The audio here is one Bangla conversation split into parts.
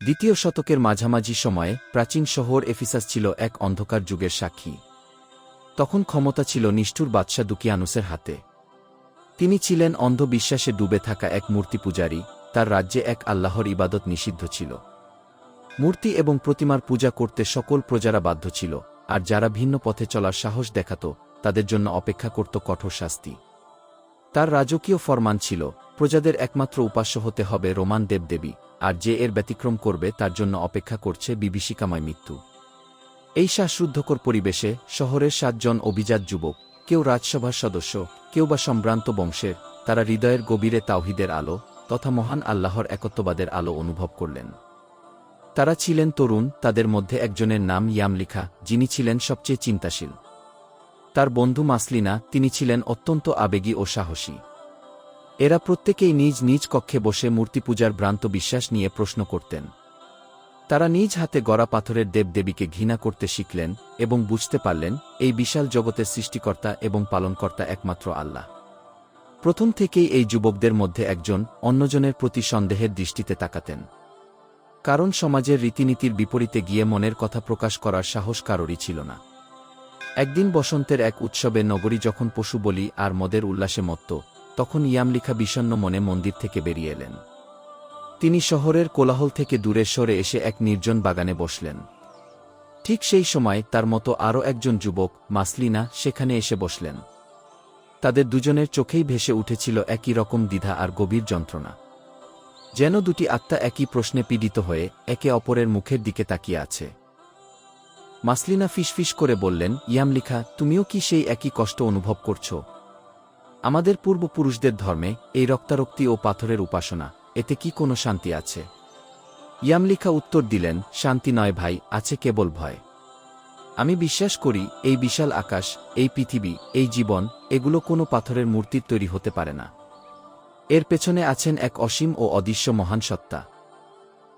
দ্বিতীয় শতকের মাঝামাঝি সময়ে প্রাচীন শহর এফিসাস ছিল এক অন্ধকার যুগের সাক্ষী। তখন ক্ষমতা ছিল নিষ্ঠুর বাদশা দুকিয়ানুসের হাতে। তিনি ছিলেন অন্ধবিশ্বাসে ডুবে থাকা এক মূর্তি পূজারী, তার রাজ্যে এক আল্লাহর ইবাদত নিষিদ্ধ ছিল। মূর্তি এবং প্রতিমার পূজা করতে সকল প্রজারা বাধ্য ছিল, আর যারা ভিন্ন পথে চলার সাহস দেখাত, তাদের জন্য অপেক্ষা করত কঠোর শাস্তি। তার রাজকীয় ফরমান ছিল, প্রজাদের একমাত্র উপাস্য হতে হবে রোমান দেবদেবী। আর যে এর ব্যতিক্রম করবে তার জন্য অপেক্ষা করছে বিভীষিকাময় মৃত্যু। এই শ্বাসরুদ্ধকর পরিবেশে শহরের সাতজন অভিজাত যুবক, কেউ রাজসভার সদস্য, কেউ বা সম্ভ্রান্ত বংশের, তারা হৃদয়ের গভীরে তাওহিদের আলো তথা মহান আল্লাহর একত্ববাদের আলো অনুভব করলেন। তারা ছিলেন তরুণ, তাদের মধ্যে একজনের নাম ইয়ামলিখা, যিনি ছিলেন সবচেয়ে চিন্তাশীল। তার বন্ধু মাসলিনা, তিনি ছিলেন অত্যন্ত আবেগী ও সাহসী। এরা প্রত্যেকেই নিজ নিজ কক্ষে বসে মূর্তি পূজার ভ্রান্ত বিশ্বাস নিয়ে প্রশ্ন করতেন। তারা নিজ হাতে গড়া পাথরের দেবদেবীকে ঘৃণা করতে শিখলেন এবং বুঝতে পারলেন, এই বিশাল জগতের সৃষ্টিকর্তা এবং পালনকর্তা একমাত্র আল্লাহ। প্রথম থেকেই এই যুবকদের মধ্যে একজন, অন্যজনের প্রতি সন্দেহের দৃষ্টিতে তাকাতেন। কারণ সমাজের রীতিনীতির বিপরীতে গিয়ে মনের কথা প্রকাশ করার সাহস কারোরই ছিল না। একদিন বসন্তের এক উৎসবে নগরী যখন পশু বলি আর মদের উল্লাসে মত্ত তখন ইয়ামলিখা বিষণ্ন মনে মন্দির থেকে বেরিয়ে এলেন। তিনি শহরের কোলাহল থেকে দূরে সরে এসে এক নির্জন বাগানে বসলেন। ঠিক সেই সময় তার মতো আরও একজন যুবক, মাসলিনা, সেখানে এসে বসলেন। তাদের দুজনের চোখেই ভেসে উঠেছিল একই রকম দ্বিধা আর গভীর যন্ত্রণা। যেন দুটি আত্মা একই প্রশ্নে পীড়িত হয়ে একে অপরের মুখের দিকে তাকিয়ে আছে। মাসলিনা ফিসফিস করে বললেন, ইয়ামলিখা, তুমিও কি সেই একই কষ্ট অনুভব করছ? আমাদের পূর্বপুরুষদের ধর্মে এই রক্তারক্তি ও পাথরের উপাসনা, এতে কি কোনো শান্তি আছে? ইয়ামলিখা উত্তর দিলেন, শান্তি নয় ভাই, আছে কেবল ভয়। আমি বিশ্বাস করি, এই বিশাল আকাশ, এই পৃথিবী, এই জীবন, এগুলো কোনো পাথরের মূর্তির তৈরি হতে পারে না। এর পেছনে আছেন এক অসীম ও অদৃশ্য মহান সত্তা।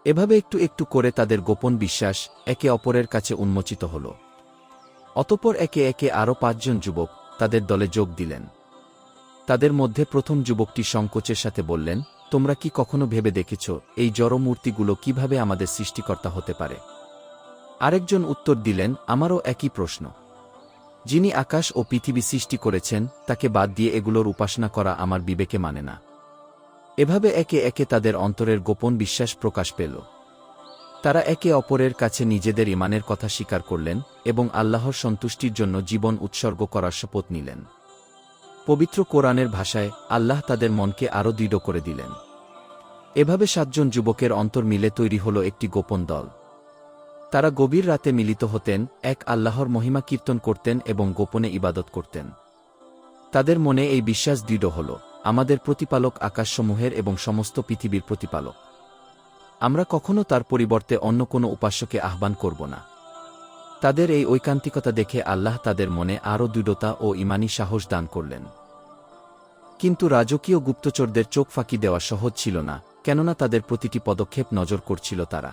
এভাবে একটু একটু করে তাদের গোপন বিশ্বাস একে অপরের কাছে উন্মোচিত হল। অতপর একে একে আরও পাঁচজন যুবক তাদের দলে যোগ দিলেন। তাদের মধ্যে প্রথম যুবকটি সংকোচের সাথে বললেন, তোমরা কি কখনো ভেবে দেখেছ এই জড় মূর্তিগুলো কীভাবে আমাদের সৃষ্টিকর্তা হতে পারে? আরেকজন উত্তর দিলেন, আমারও একই প্রশ্ন। যিনি আকাশ ও পৃথিবী সৃষ্টি করেছেন, তাকে বাদ দিয়ে এগুলোর উপাসনা করা আমার বিবেকে মানে না। এভাবে একে একে তাদের অন্তরের গোপন বিশ্বাস প্রকাশ পেল। তারা একে অপরের কাছে নিজেদের ইমানের কথা স্বীকার করলেন এবং আল্লাহর সন্তুষ্টির জন্য জীবন উৎসর্গ করার শপথ নিলেন। পবিত্র কোরআনের ভাষায় আল্লাহ তাদের মনকে আরও দৃঢ় করে দিলেন। এভাবে সাতজন যুবকের অন্তর মিলে তৈরি হল একটি গোপন দল। তারা গভীর রাতে মিলিত হতেন, এক আল্লাহর মহিমা কীর্তন করতেন এবং গোপনে ইবাদত করতেন। তাদের মনে এই বিশ্বাস দৃঢ় হল, আমাদের প্রতিপালক আকাশসমূহের এবং সমস্ত পৃথিবীর প্রতিপালক। আমরা কখনো তার পরিবর্তে অন্য কোনো উপাস্যকে আহ্বান করব না। তাদের এই ঐকান্তিকতা দেখে আল্লাহ তাদের মনে আরও দৃঢ়তা ও ইমানি সাহস দান করলেন। কিন্তু রাজকীয় গুপ্তচরদের চোখ ফাঁকি দেওয়া সহজ ছিল না, কেননা তাদের প্রতিটি পদক্ষেপ নজর করছিল তারা।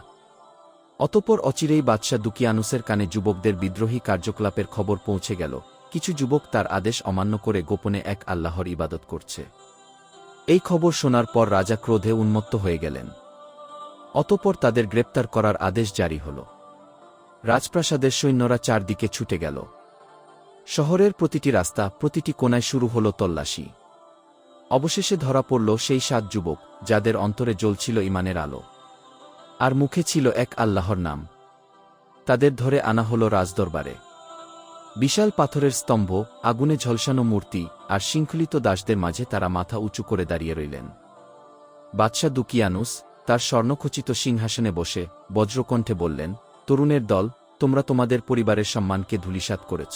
অতপর অচিরেই বাদশাহ দুকিয়ানুসের কানে যুবকদের বিদ্রোহী কার্যকলাপের খবর পৌঁছে গেল। কিছু যুবক তার আদেশ অমান্য করে গোপনে এক আল্লাহর ইবাদত করছে। এই খবর শোনার পর রাজা ক্রোধে উন্মত্ত হয়ে গেলেন। অতপর তাদের গ্রেপ্তার করার আদেশ জারি হল। রাজপ্রাসাদের সৈন্যরা চারদিকে ছুটে গেল। শহরের প্রতিটি রাস্তা, প্রতিটি কোনায় শুরু হল তল্লাশি। অবশেষে ধরা পড়ল সেই সাত যুবক, যাদের অন্তরে জ্বলছিল ইমানের আলো। আর মুখে ছিল এক আল্লাহর নাম। তাদের ধরে আনা হল রাজদরবারে। বিশাল পাথরের স্তম্ভ, আগুনে ঝলসানো মূর্তি আর শৃঙ্খলিত দাসদের মাঝে তারা মাথা উঁচু করে দাঁড়িয়ে রইলেন। বাদশাহ দুকিয়ানুস তার স্বর্ণখচিত সিংহাসনে বসে বজ্রকণ্ঠে বললেন তরুণের দল, তোমরা তোমাদের পরিবারের সম্মানকে ধূলিসাৎ করেছ।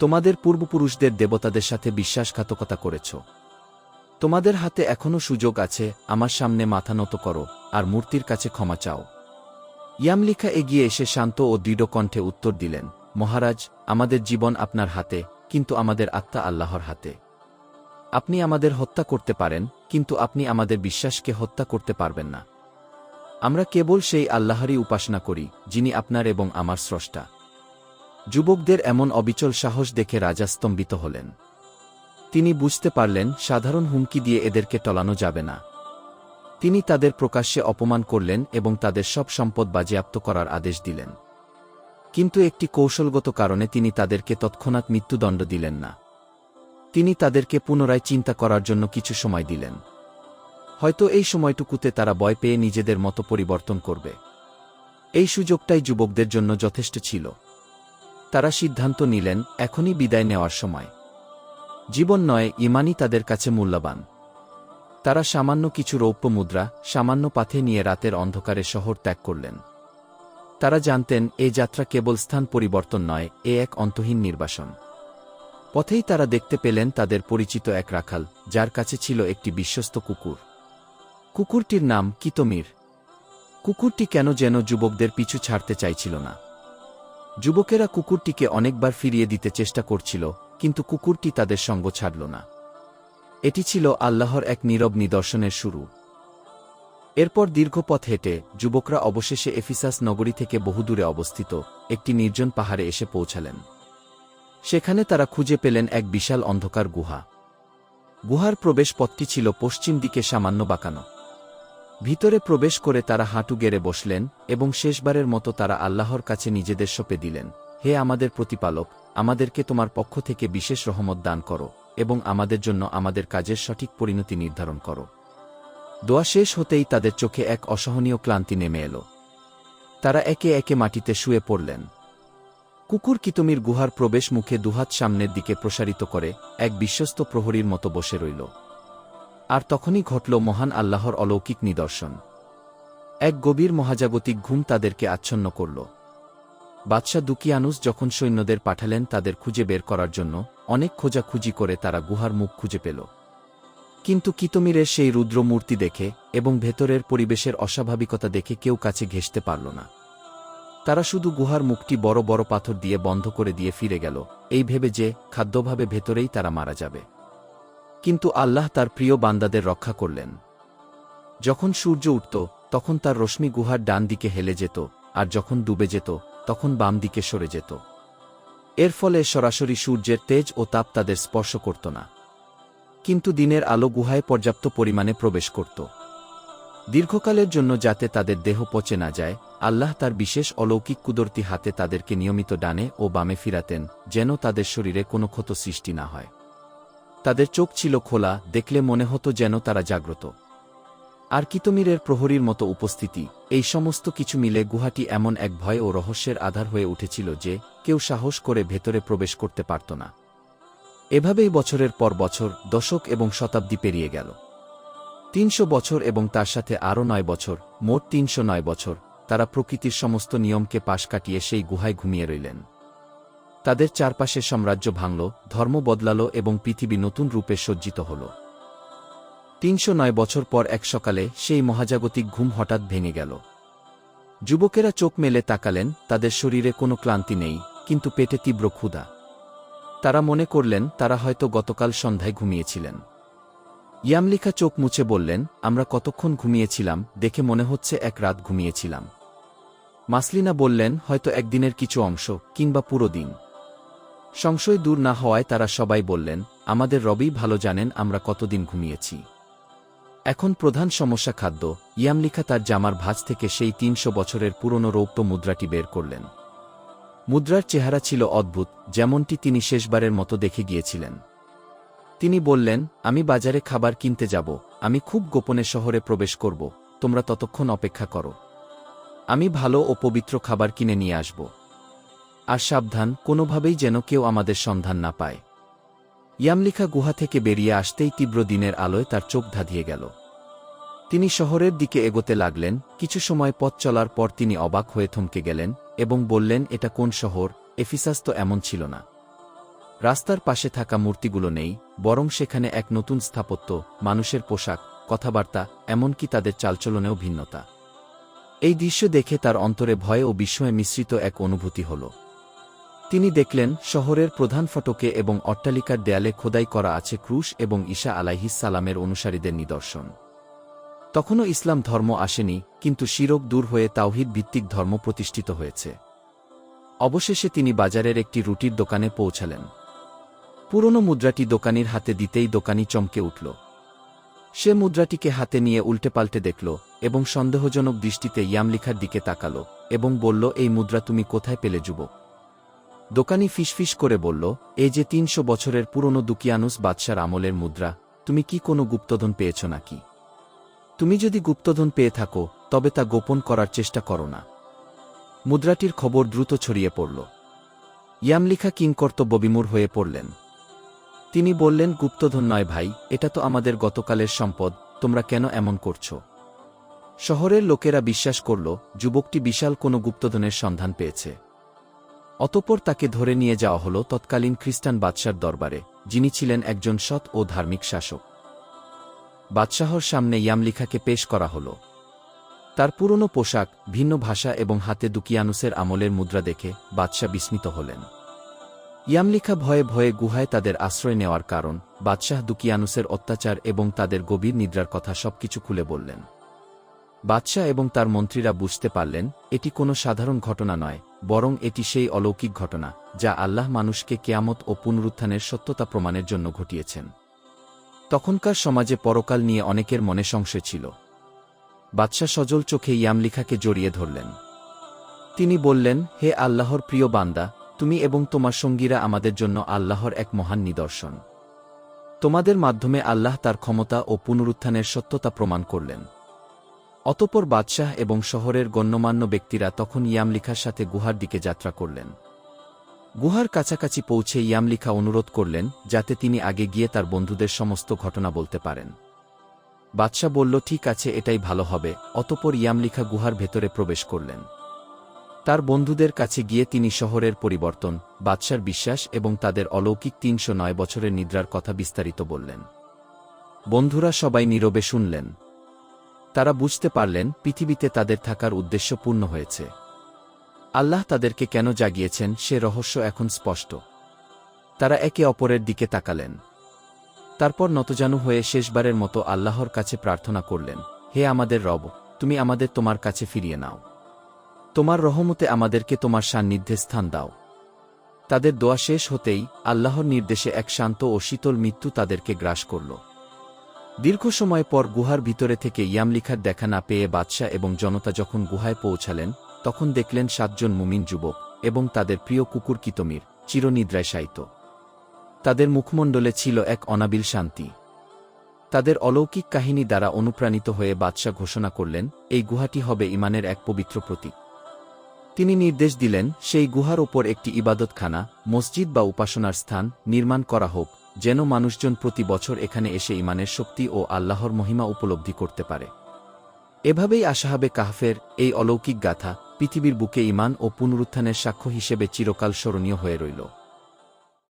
তোমাদের পূর্বপুরুষদের দেবতাদের সাথে বিশ্বাসঘাতকতা করেছ। তোমাদের হাতে এখনও সুযোগ আছে, আমার সামনে মাথা নত করো, আর মূর্তির কাছে ক্ষমা চাও। ইয়ামলিখা এগিয়ে এসে শান্ত ও দৃঢ় কণ্ঠে উত্তর দিলেন, মহারাজ, আমাদের জীবন আপনার হাতে, কিন্তু আমাদের আত্মা আল্লাহর হাতে। আপনি আমাদের হত্যা করতে পারেন, কিন্তু আপনি আমাদের বিশ্বাসকে হত্যা করতে পারবেন না। আমরা কেবল সেই আল্লাহরই উপাসনা করি, যিনি আপনার এবং আমার স্রষ্টা। যুবকদের এমন অবিচল সাহস দেখে রাজা স্তম্ভিত হলেন। তিনি বুঝতে পারলেন, সাধারণ হুমকি দিয়ে এদেরকে টলানো যাবে না। তিনি তাদের প্রকাশ্যে অপমান করলেন এবং তাদের সব সম্পদ বাজেয়াপ্ত করার আদেশ দিলেন। কিন্তু একটি কৌশলগত কারণে তিনি তাদেরকে তৎক্ষণাৎ মৃত্যুদণ্ড দিলেন না। তিনি তাদেরকে পুনরায় চিন্তা করার জন্য কিছু সময় দিলেন। হয়তো এই সময়টুকুতে তারা ভয় পেয়ে নিজেদের মতো পরিবর্তন করবে। এই সুযোগটাই যুবকদের জন্য যথেষ্ট ছিল। তারা সিদ্ধান্ত নিলেন, এখনই বিদায় নেওয়ার সময়। জীবন নয়, ইমানই তাদের কাছে মূল্যবান। তারা সামান্য কিছু রৌপ্য মুদ্রা, সামান্য পাথে নিয়ে রাতের অন্ধকারে শহর ত্যাগ করলেন। তারা জানতেন এ যাত্রা কেবল স্থান পরিবর্তন নয়, এ এক অন্তহীন নির্বাসন। পথেই তারা দেখতে পেলেন তাদের পরিচিত এক রাখাল, যার কাছে ছিল একটি বিশ্বস্ত কুকুর। কুকুরটির নাম কিতমির। কুকুরটি কেন যেন যুবকদের পিছু ছাড়তে চাইছিল না। যুবকেরা কুকুরটিকে অনেকবার ফিরিয়ে দিতে চেষ্টা করছিল, কিন্তু কুকুরটি তাদের সঙ্গ ছাড়ল না। এটি ছিল আল্লাহর এক নীরব নিদর্শনের শুরু। এরপর দীর্ঘ পথ হেঁটে যুবকরা অবশেষে এফিসাস নগরী থেকে বহুদূরে অবস্থিত একটি নির্জন পাহাড়ে এসে পৌঁছালেন। সেখানে তারা খুঁজে পেলেন এক বিশাল অন্ধকার গুহা। গুহার প্রবেশ পথটি ছিল পশ্চিম দিকে সামান্য বাঁকানো। ভিতরে প্রবেশ করে তারা হাঁটু গেড়ে বসলেন এবং শেষবারের মতো তারা আল্লাহর কাছে নিজেদের সঁপে দিলেন, হে আমাদের প্রতিপালক, আমাদেরকে তোমার পক্ষ থেকে বিশেষ রহমত দান করো এবং আমাদের জন্য আমাদের কাজের সঠিক পরিণতি নির্ধারণ করো। দোয়া শেষ হতেই তাদের চোখে এক অসহনীয় ক্লান্তি নেমে এলো। তারা একে একে মাটিতে শুয়ে পড়লেন। কুকুর কিতমির গুহার প্রবেশ মুখে দুহাত সামনের দিকে প্রসারিত করে এক বিশ্বস্ত প্রহরীর মতো বসে রইল। আর তখনই ঘটল মহান আল্লাহর অলৌকিক নিদর্শন। এক গভীর মহাজাগতিক ঘুম তাদেরকে আচ্ছন্ন করল। বাদশাহ দুকিয়ানুস যখন সৈন্যদের পাঠালেন তাদের খুঁজে বের করার জন্য, অনেক খোঁজাখুঁজি করে তারা গুহার মুখ খুঁজে পেল। কিন্তু কিতমিরের সেই রুদ্র মূর্তি দেখে এবং ভেতরের পরিবেশের অস্বাভাবিকতা দেখে কেউ কাছে ঘেঁষতে পারল না। তারা শুধু গুহার মুখটি বড় বড় পাথর দিয়ে বন্ধ করে দিয়ে ফিরে গেল, এই ভেবে যে খাদ্যভাবে ভেতরেই তারা মারা যাবে। কিন্তু আল্লাহ তার প্রিয় বান্দাদের রক্ষা করলেন। যখন সূর্য উঠত, তখন তার রশ্মি গুহার ডান দিকে হেলে যেত, আর যখন ডুবে যেত, তখন বাম দিকে সরে যেত। এর ফলে সরাসরি সূর্যের তেজ ও তাপ তাদের স্পর্শ করত না। কিন্তু দিনের আলো গুহায় পর্যাপ্ত পরিমাণে প্রবেশ করত। দীর্ঘকালের জন্য যাতে তাদের দেহ পচে না যায়, আল্লাহ তার বিশেষ অলৌকিক কুদরতি হাতে তাদেরকে নিয়মিত ডানে ও বামে ফিরাতেন, যেন তাদের শরীরে কোনো ক্ষত সৃষ্টি না হয়। তাদের চোখ ছিল খোলা, দেখলে মনে হতো যেন তারা জাগ্রত। আর কিতমিরের প্রহরীর মতো উপস্থিতি, এই সমস্ত কিছু মিলে গুহাটি এমন এক ভয় ও রহস্যের আধার হয়ে উঠেছিল যে, কেউ সাহস করে ভেতরে প্রবেশ করতে পারত না। এভাবেই বছরের পর বছর, দশক এবং শতাব্দী পেরিয়ে গেল। তিনশো বছর এবং তার সাথে আরও নয় বছর, মোট তিনশো নয় বছর, তারা প্রকৃতির সমস্ত নিয়মকে পাশ কাটিয়ে সেই গুহায় ঘুমিয়ে রইলেন। তাদের চারপাশে সাম্রাজ্য ভাঙল, ধর্ম বদলাল এবং পৃথিবী নতুন রূপে সজ্জিত হল। তিনশো নয় বছর পর এক সকালে সেই মহাজাগতিক ঘুম হঠাৎ ভেঙে গেল। যুবকেরা চোখ মেলে তাকালেন, তাদের শরীরে কোনো ক্লান্তি নেই, কিন্তু পেটে তীব্র ক্ষুধা। তারা মনে করলেন, তারা হয়তো গতকাল সন্ধ্যায় ঘুমিয়েছিলেন। ইয়ামলিখা চোখ মুছে বললেন, আমরা কতক্ষণ ঘুমিয়েছিলাম, দেখে মনে হচ্ছে এক রাত ঘুমিয়েছিলাম। মাসলিনা বললেন, হয়তো একদিনের কিছু অংশ, কিংবা পুরো দিন। সংশয় দূর না হওয়ায় তারা সবাই বললেন, আমাদের রবি ভালো জানেন আমরা কতদিন ঘুমিয়েছি। এখন প্রধান সমস্যা খাদ্য। ইয়ামলিখা তার জামার ভাঁজ থেকে সেই তিনশো বছরের পুরনো রৌপ্য মুদ্রাটি বের করলেন। মুদ্রার চেহারা ছিল অদ্ভুত, যেমনটি তিনি শেষবারের মতো দেখে গিয়েছিলেন। তিনি বললেন, আমি বাজারে খাবার কিনতে যাব, আমি খুব গোপনে শহরে প্রবেশ করব, তোমরা ততক্ষণ অপেক্ষা করো। আমি ভালো ও পবিত্র খাবার কিনে নিয়ে আসব। আর সাবধান, কোনোভাবেই যেন কেউ আমাদের সন্ধান না পায়। ইয়ামলিখা গুহা থেকে বেরিয়ে আসতেই তীব্র দিনের আলোয় তার চোখ ধাঁধিয়ে গেল। তিনি শহরের দিকে এগোতে লাগলেন, কিছু সময় পথ চলার পর তিনি অবাক হয়ে থমকে গেলেন এবং বললেন, এটা কোন শহর? এফিসাস তো এমন ছিল না। রাস্তার পাশে থাকা মূর্তিগুলো নেই, বরং সেখানে এক নতুন স্থাপত্য, মানুষের পোশাক, কথাবার্তা, এমনকি তাদের চালচলনেও ভিন্নতা। এই দৃশ্য দেখে তার অন্তরে ভয় ও বিস্ময়ে মিশ্রিত এক অনুভূতি হল। তিনি দেখলেন, শহরের প্রধান ফটকে এবং অট্টালিকার দেয়ালে খোদাই করা আছে ক্রুশ এবং ঈশা আলাইহিস সালামের অনুসারীদের নিদর্শন। তখনও ইসলাম ধর্ম আসেনি, কিন্তু শিরক দূর হয়ে তাওহিদ ভিত্তিক ধর্ম প্রতিষ্ঠিত হয়েছে। অবশেষে তিনি বাজারের একটি রুটির দোকানে পৌঁছালেন। পুরনো মুদ্রাটি দোকানির হাতে দিতেই দোকানি চমকে উঠল। সে মুদ্রাটিকে হাতে নিয়ে উল্টে পাল্টে দেখল এবং সন্দেহজনক দৃষ্টিতে ইয়ামলিখার দিকে তাকাল এবং বলল, এই মুদ্রা তুমি কোথায় পেলে, যুবক? দোকানি ফিসফিস করে বলল, এই যে তিনশো বছরের পুরনো দুকিয়ানুস বাদশার আমলের মুদ্রা, তুমি কি কোনো গুপ্তধন পেয়েছ নাকি? তুমি যদি গুপ্তধন পেয়ে থাকো, তবে তা গোপন করার চেষ্টা করো না মুদ্রাটির খবর দ্রুত ছড়িয়ে পড়ল। ইয়ামলিখা কিংকর্তব্য বিমূর হয়ে পড়লেন। তিনি বললেন, গুপ্তধন নয় ভাই, এটা তো আমাদের গতকালের সম্পদ, তোমরা কেন এমন করছ? শহরের লোকেরা বিশ্বাস করল, যুবকটি বিশাল কোনো গুপ্তধনের সন্ধান পেয়েছে। অতঃপর তাকে ধরে নিয়ে যাওয়া হল তৎকালীন খ্রিস্টান বাদশার দরবারে, যিনি ছিলেন একজন সৎ ও ধার্মিক শাসক। বাদশাহর সামনে ইয়ামলিখাকে পেশ করা হল। তার পুরনো পোশাক, ভিন্ন ভাষা এবং হাতে দুকিয়ানুসের আমলের মুদ্রা দেখে বাদশাহ বিস্মিত হলেন। ইয়ামলিখা ভয়ে ভয়ে গুহায় তাদের আশ্রয় নেওয়ার কারণ বাদশাহ দুকিয়ানুসের অত্যাচার এবং তাদের গভীর নিদ্রার কথা সবকিছু খুলে বললেন। বাদশাহ এবং তার মন্ত্রীরা বুঝতে পারলেন, এটি কোনো সাধারণ ঘটনা নয়, বরং এটি সেই অলৌকিক ঘটনা, যা আল্লাহ মানুষকে কেয়ামত ও পুনরুত্থানের সত্যতা প্রমাণের জন্য ঘটিয়েছেন। তখনকার সমাজে পরকাল নিয়ে অনেকের মনে সংশয় ছিল। বাদশাহ সজল চোখে ইয়ামলিখাকে জড়িয়ে ধরলেন। তিনি বললেন, হে আল্লাহর প্রিয় বান্দা, তুমি এবং তোমার সঙ্গীরা আমাদের জন্য আল্লাহর এক মহান নিদর্শন। তোমাদের মাধ্যমে আল্লাহ তার ক্ষমতা ও পুনরুত্থানের সত্যতা প্রমাণ করলেন। অতপর বাদশাহ এবং শহরের গণ্যমান্য ব্যক্তিরা তখন ইয়ামলিখার সাথে গুহার দিকে যাত্রা করলেন। গুহার কাছাকাছি পৌঁছে ইয়ামলিখা অনুরোধ করলেন, যাতে তিনি আগে গিয়ে তার বন্ধুদের সমস্ত ঘটনা বলতে পারেন। বাদশাহ বলল, ঠিক আছে, এটাই ভালো হবে। অতপর ইয়ামলিখা গুহার ভেতরে প্রবেশ করলেন। তার বন্ধুদের কাছে গিয়ে তিনি শহরের পরিবর্তন, বাদশার বিশ্বাস এবং তাদের অলৌকিক তিনশো নয় বছরের নিদ্রার কথা বিস্তারিত বললেন। বন্ধুরা সবাই নীরবে শুনলেন। তারা বুঝতে পারলেন পৃথিবীতে তাদের থাকার উদ্দেশ্য পূর্ণ হয়েছে। আল্লাহ তাদেরকে কেন জাগিয়েছেন সে রহস্য এখন স্পষ্ট। তারা একে অপরের দিকে তাকালেন। তারপর নতজানু হয়ে শেষবারের মতো আল্লাহর কাছে প্রার্থনা করলেন, হে আমাদের রব, তুমি আমাদের তোমার কাছে ফিরিয়ে নাও। তোমার রহমতে আমাদেরকে তোমার সান্নিধ্যে স্থান দাও। তাদের দোয়া শেষ হতেই আল্লাহর নির্দেশে এক শান্ত ও শীতল মৃত্যু তাদেরকে গ্রাস করল। দীর্ঘ সময় পর গুহার ভিতরে থেকে ইয়ামলিখার দেখা না পেয়ে বাদশাহ এবং জনতা যখন গুহায় পৌঁছালেন, তখন দেখলেন সাতজন মুমিন যুবক এবং তাদের প্রিয় কুকুর কিতমির, চিরনিদ্রায় শায়িত। তাদের মুখমণ্ডলে ছিল এক অনাবিল শান্তি। তাদের অলৌকিক কাহিনী দ্বারা অনুপ্রাণিত হয়ে বাদশাহ ঘোষণা করলেন, এই গুহাটি হবে ইমানের এক পবিত্র প্রতীক। তিনি নির্দেশ দিলেন, সেই গুহার ওপর একটি ইবাদতখানা, মসজিদ বা উপাসনার স্থান নির্মাণ করা হোক যেন মানুষজন প্রতি বছর এখানে এসে ইমানের শক্তি ও আল্লাহর মহিমা উপলব্ধি করতে পারে। এভাবেই আশাহাবে কাহফের এই অলৌকিক গাথা পৃথিবীর বুকে ইমান ও পুনরুত্থানের সাক্ষ্য হিসেবে চিরকাল স্মরণীয় হয়ে রইল।